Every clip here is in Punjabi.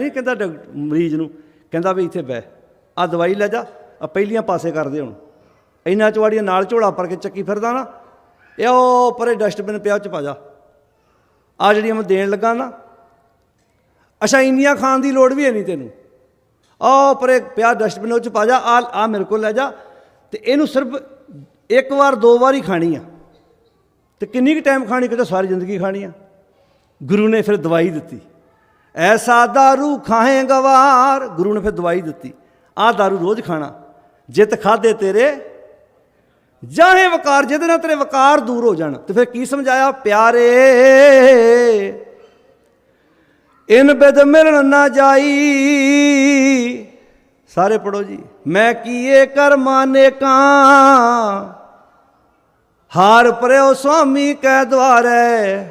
ਨਹੀਂ, ਕਹਿੰਦਾ ਡਾਕ- ਮਰੀਜ਼ ਨੂੰ, ਕਹਿੰਦਾ ਵੀ ਇੱਥੇ ਬਹਿ। ਆ ਦਵਾਈ ਲੈ ਜਾ ਆ ਪਹਿਲੀਆਂ ਪਾਸੇ ਕਰਦੇ ਹੁਣ। ਇੰਨਾ ਚਵਾੜੀਆਂ ਨਾਲ ਝੋਲਾ ਪਰ ਕੇ ਚੱਕੀ ਫਿਰਦਾ ਨਾ, ਇਹ ਉਹ ਪਰੇ ਡਸਟਬਿਨ ਪਿਆ ਚ ਪਾ ਜਾ। ਆ ਜਿਹੜੀਆਂ ਮੈਂ ਦੇਣ ਲੱਗਾ ਨਾ, ਅੱਛਾ, ਇੰਨੀਆਂ ਖਾਣ ਦੀ ਲੋੜ ਵੀ ਹੈ ਨਹੀਂ ਤੈਨੂੰ। ਆ ਪਰੇ ਪਿਆ ਡਸਟਬਿਨ ਉਹ ਚ ਪਾ ਜਾ ਆ ਆ ਮੇਰੇ ਕੋਲ ਲੈ ਜਾ। ਤੇ ਇਹਨੂੰ ਸਿਰਫ ਇੱਕ ਵਾਰ, ਦੋ ਵਾਰ ਹੀ ਖਾਣੀ ਆ। ਤੇ ਕਿੰਨੀ ਕੁ ਟਾਈਮ ਖਾਣੀ, ਕਿਤੇ ਸਾਰੀ ਜ਼ਿੰਦਗੀ ਖਾਣੀ ਆ। ਗੁਰੂ ਨੇ ਫਿਰ ਦਵਾਈ ਦਿੱਤੀ। ਐਸਾ दारू ਖਾਏ ਗਵਾਰ ਗੁਰੂ ਨੇ ਫਿਰ ਦਵਾਈ ਦਿੱਤੀ ਆਹ दारू ਰੋਜ਼ ਖਾਣਾ ਜਿਤ ਖਾਦੇ ਤੇਰੇ ਜਾਹੇ ਵਕਾਰ ਜਿਹਦੇ ਨਾਲ ਤੇਰੇ ਵਕਾਰ ਦੂਰ ਹੋ ਜਾਣ ਤੇ ਫਿਰ ਕੀ ਸਮਝਾਇਆ ਪਿਆਰੇ ਇਨ ਬਿਦ ਮਿਲਣ ਨਾ ਜਾਈ ਸਾਰੇ ਪੜੋ ਜੀ ਮੈਂ ਕੀਏ ਕਰ ਮਾਨੇ ਕਾਂ ਹਾਰ ਪਰਿਓ ਸੁਆਮੀ ਕੈ ਦਵਾਰੇ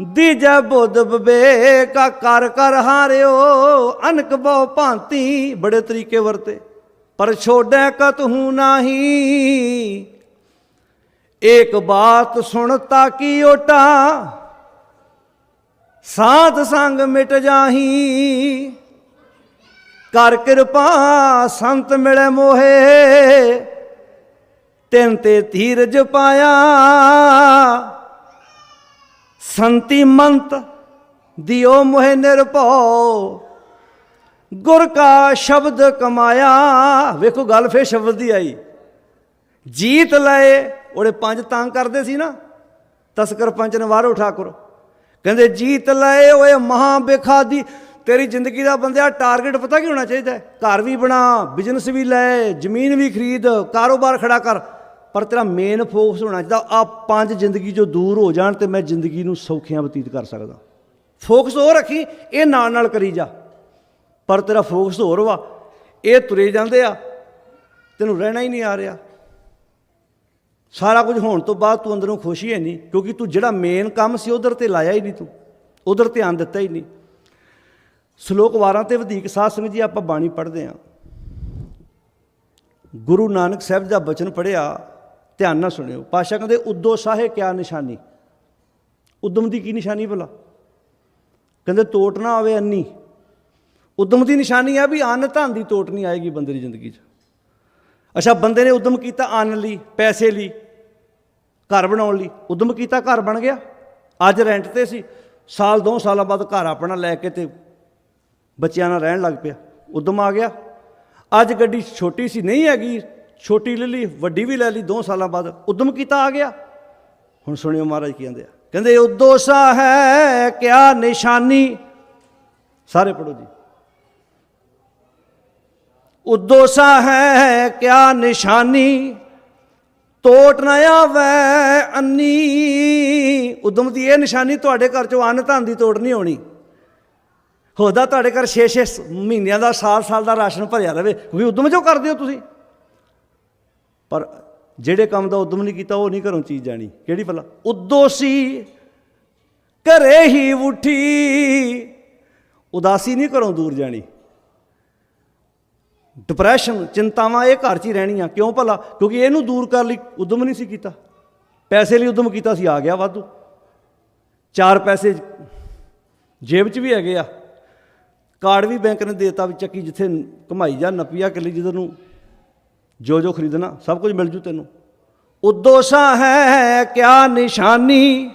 ਦੀਜੈ ਬੁੱਧ ਬਵੇਕਾ ਕਰ ਕਰ ਹਾਰਿਓ, ਅਨਕ ਬਹੁ ਭਾਂਤੀ, ਬੜੇ ਤਰੀਕੇ ਵਰਤੇ। ਪਰ ਛੋੜੈ ਕਤਹੂ ਨਾਹੀ। ਇੱਕ ਬਾਤ ਸੁਣ ਤਾ ਕੀ ਓਟਾ, ਸਾਧ ਸੰਗ ਮਿਟ ਜਾਹੀ। ਕਰ ਕਿਰਪਾ ਸੰਤ ਮਿਲੇ ਮੋਹੇ, ਤਿੰਨ ਤੇ ਧੀਰਜ ਪਾਇਆ। ਸੰਤੀ ਮੰਤ ਦਿਓ ਮੋਹਿ ਨਿਰਭਉ। ਗੁਰ ਕਾ ਸ਼ਬਦ ਕਮਾਇਆ। ਵੇਖੋ ਗੱਲ ਫੇਰ ਸ਼ਬਦ ਦੀ ਆਈ। ਜੀਤ ਲਏ, ਉਹਦੇ ਪੰਜ ਤੰਗ ਕਰਦੇ ਸੀ ਨਾ। ਤਸਕਰ ਪੰਜ ਨਵਾਰੋ ਠਾਕੁਰ। ਕਹਿੰਦੇ ਜੀਤ ਲਏ ਓਏ ਮਹਾ ਬੇਖਾਦੀ ਤੇਰੀ ਜ਼ਿੰਦਗੀ ਦਾ ਬੰਦਿਆ ਟਾਰਗੇਟ ਪਤਾ ਕੀ ਹੋਣਾ ਚਾਹੀਦਾ ਘਰ ਵੀ ਬਣਾ, ਬਿਜ਼ਨਸ ਵੀ ਲੈ, ਜ਼ਮੀਨ ਵੀ ਖਰੀਦ, ਕਾਰੋਬਾਰ ਖੜਾ ਕਰ। ਪਰ ਤੇਰਾ ਮੇਨ ਫੋਕਸ ਹੋਣਾ ਚਾਹੀਦਾ ਆ ਪੰਜ ਜ਼ਿੰਦਗੀ ਜੋ ਦੂਰ ਹੋ ਜਾਣ ਤੇ ਮੈਂ ਜ਼ਿੰਦਗੀ ਨੂੰ ਸੌਖਿਆਂ ਬਤੀਤ ਕਰ ਸਕਦਾ। ਫੋਕਸ ਉਹ ਰੱਖੀ, ਇਹ ਨਾਲ ਨਾਲ ਕਰੀ ਜਾ। ਪਰ ਤੇਰਾ ਫੋਕਸ ਹੋਰ ਵਾ, ਇਹ ਤੁਰੇ ਜਾਂਦੇ ਆ, ਤੈਨੂੰ ਰਹਿਣਾ ਹੀ ਨਹੀਂ ਆ ਰਿਹਾ। ਸਾਰਾ ਕੁਝ ਹੋਣ ਤੋਂ ਬਾਅਦ ਤੂੰ ਅੰਦਰੋਂ ਖੁਸ਼ ਹੀ ਹੈ ਨਹੀਂ, ਕਿਉਂਕਿ ਤੂੰ ਜਿਹੜਾ ਮੇਨ ਕੰਮ ਸੀ ਉਧਰ ਤੇ ਲਾਇਆ ਹੀ ਨਹੀਂ ਤੂੰ, ਉਧਰ ਧਿਆਨ ਦਿੱਤਾ ਹੀ ਨਹੀਂ। ਸ਼ਲੋਕ ਵਾਰਾਂ ਤੇ ਵਧੇਕ ਸਾਧ ਸੰਗਤ ਜੀ, ਆਪਾਂ ਬਾਣੀ ਪੜ੍ਹਦੇ ਆ ਗੁਰੂ ਨਾਨਕ ਸਾਹਿਬ ਦਾ ਬਚਨ ਪੜਿਆ ਧਿਆਨ ਨਾਲ ਸੁਣਿਓ। ਪਾਸ਼ਾ ਕਹਿੰਦੇ, ਉਦੋ ਸਾਹੇ ਕਿਆ ਨਿਸ਼ਾਨੀ? ਉਦਮ ਦੀ ਕੀ ਨਿਸ਼ਾਨੀ ਭਲਾ? ਕਹਿੰਦੇ, ਤੋਟ ਨਾ ਆਵੇ ਅੰਨੀ। ਉਦਮ ਦੀ ਨਿਸ਼ਾਨੀ ਆ ਵੀ ਅੰਨ ਧਨ ਦੀ ਤੋਟ ਨਹੀਂ ਆਏਗੀ ਬੰਦੇ ਦੀ ਜ਼ਿੰਦਗੀ 'ਚ। ਅੱਛਾ, ਬੰਦੇ ਨੇ ਉਦਮ ਕੀਤਾ ਅੰਨ ਲਈ, ਪੈਸੇ ਲਈ, ਘਰ ਬਣਾਉਣ ਲਈ। ਉਦਮ ਕੀਤਾ, ਘਰ ਬਣ ਗਿਆ? ਅੱਜ ਰੈਂਟ ਤੇ ਸੀ। ਸਾਲ, ਦੋ ਸਾਲਾਂ ਬਾਅਦ ਘਰ ਆਪਣਾ ਲੈ ਕੇ ਤੇ ਬੱਚਿਆਂ ਨਾਲ ਰਹਿਣ ਲੱਗ ਪਿਆ। ਉਦਮ ਆ ਗਿਆ? ਅੱਜ ਗੱਡੀ ਛੋਟੀ ਸੀ, ਨਹੀਂ ਹੈਗੀ। ਛੋਟੀ ਲੈ ਲਈ, ਵੱਡੀ ਵੀ ਲੈ ਲਈ, ਦੋ ਸਾਲਾਂ ਬਾਅਦ ਉਦਮ ਕੀਤਾ, ਆ ਗਿਆ। ਹੁਣ ਸੁਣਿਓ ਮਹਾਰਾਜ ਕੀ ਕਹਿੰਦੇ ਆ। ਕਹਿੰਦੇ ਉਦੋਂ ਸਾ ਹੈ, ਕਿਆ ਨਿਸ਼ਾਨੀ? ਸਾਰੇ ਪੜੋ ਜੀ। ਉਦੋਸਾ ਹੈ, ਕਿਆ ਨਿਸ਼ਾਨੀ? ਤੋਟ ਨਾ ਆਵੇ ਅੰਨੀ। ਉਦਮ ਦੀ ਇਹ ਨਿਸ਼ਾਨੀ ਤੁਹਾਡੇ ਘਰ ਚੋਂ ਅੰਨ ਧਨ ਦੀ ਤੋੜ ਨਹੀਂ ਹੋਣੀ। ਹੋਦਾ ਤੁਹਾਡੇ ਘਰ 6-6 ਮਹੀਨਿਆਂ ਦਾ ਸਾਲ-ਸਾਲ ਦਾ ਰਾਸ਼ਨ ਭਰਿਆ ਰਵੇ। ਕਿਉਂਕਿ ਉਦਮ ਜੋ ਕਰਦੇ ਹੋ ਤੁਸੀਂ। ਪਰ ਜਿਹੜੇ ਕੰਮ ਦਾ ਉਦਮ ਨਹੀਂ ਕੀਤਾ, ਉਹ ਨਹੀਂ ਘਰੋਂ ਚੀਜ਼ ਜਾਣੀ। ਕਿਹੜੀ ਭਲਾ ਉਦੋਸੀ ਘਰੇ ਹੀ ਉਠੀ। ਉਦਾਸੀ ਨਹੀਂ ਘਰੋਂ ਦੂਰ ਜਾਣੀ। ਡਿਪਰੈਸ਼ਨ ਚਿੰਤਾਵਾਂ ਇਹ ਘਰ 'ਚ ਹੀ ਰਹਿਣੀਆਂ। ਕਿਉਂ ਭਲਾ? ਕਿਉਂਕਿ ਇਹਨੂੰ ਦੂਰ ਕਰਨ ਲਈ ਉਦਮ ਨਹੀਂ ਸੀ ਕੀਤਾ। ਪੈਸੇ ਲਈ ਉਦਮ ਕੀਤਾ ਸੀ, ਆ ਗਿਆ ਵਾਧੂ। ਚਾਰ ਪੈਸੇ ਜੇਬ 'ਚ ਵੀ ਹੈਗੇ ਆ। ਕਾਰਡ ਵੀ ਬੈਂਕ ਨੇ ਦੇਤਾ ਵੀ ਚੱਕੀ ਜਿੱਥੇ ਕਮਾਈ ਜਾਂ ਨਪੀਆ ਕਿੱਲੀ ਜਿੱਧਰ ਨੂੰ ਜੋ ਜੋ ਖਰੀਦਣਾ, ਸਭ ਕੁਝ ਮਿਲ ਜੂ ਤੈਨੂੰ। ਉਦੋਸਾ ਹੈ, ਕਿਆ ਨਿਸ਼ਾਨੀ।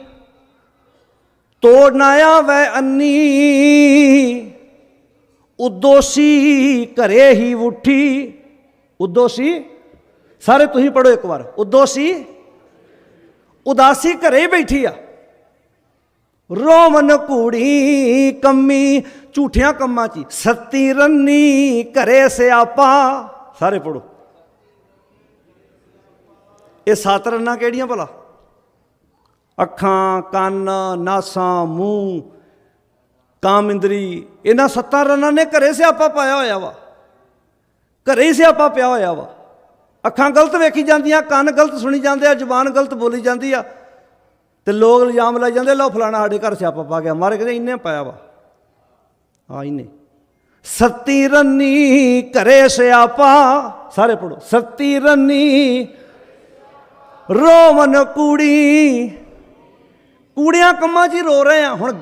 ਤੋੜ ਨਾ ਆਵੇ ਅੰਨੀ। ਉਦੋਸੀ ਘਰੇ ਹੀ ਉਠੀ। ਉਦੋਸੀ, ਸਾਰੇ ਤੁਸੀਂ ਪੜੋ ਇੱਕ ਵਾਰ। ਉਦੋਸੀ, ਉਦਾਸੀ ਘਰੇ ਹੀ ਬੈਠੀ ਆ। ਰੋਮਨ ਕੁੜੀ ਕੰਮੀ, ਝੂਠਿਆਂ ਕੰਮਾਂ 'ਚ ਹੀ। ਸੱਤੀ ਰੰਨੀ ਘਰੇ ਸਿਆਪਾ। ਸਾਰੇ ਪੜੋ ਇਹ ਸੱਤ ਰੰਨਾਂ ਕਿਹੜੀਆਂ ਭਲਾ? ਅੱਖਾਂ, ਕੰਨ, ਨਾਸਾਂ, ਮੂੰਹ, ਕਾਮ, ਇੰਦਰੀ। ਇਹਨਾਂ ਸੱਤਾਂ ਰੰਨਾਂ ਨੇ ਘਰੇ ਸਿਆਪਾ ਪਾਇਆ ਹੋਇਆ ਵਾ। ਘਰੇ ਹੀ ਸਿਆਪਾ ਪਿਆ ਹੋਇਆ ਵਾ। ਅੱਖਾਂ ਗਲਤ ਵੇਖੀ ਜਾਂਦੀਆਂ, ਕੰਨ ਗਲਤ ਸੁਣੀ ਜਾਂਦੇ ਆ, ਜ਼ੁਬਾਨ ਗਲਤ ਬੋਲੀ ਜਾਂਦੀ ਆ। ਤੇ ਲੋਕ ਇਲਜ਼ਾਮ ਲਾਈ ਜਾਂਦੇ ਲਓ ਫਲਾਣਾ ਸਾਡੇ ਘਰ ਸਿਆਪਾ ਪਾ ਗਿਆ। ਮਾਰੇ ਕਹਿੰਦੇ ਇੰਨੇ ਪਾਇਆ ਵਾ। ਆ ਇੰਨੇ। ਸੱਤੀ ਰੰਨੀ ਘਰੇ ਸਿਆਪਾ, ਸਾਰੇ ਪੜੋ ਸੱਤੀ ਰੰਨੀ ਰੋਵਨ ਕੂੜੀ। ਕੂੜਿਆਂ ਕੰਮਾਂ 'ਚ ਹੀ ਰੋ ਰਹੇ ਆ। ਹੁਣ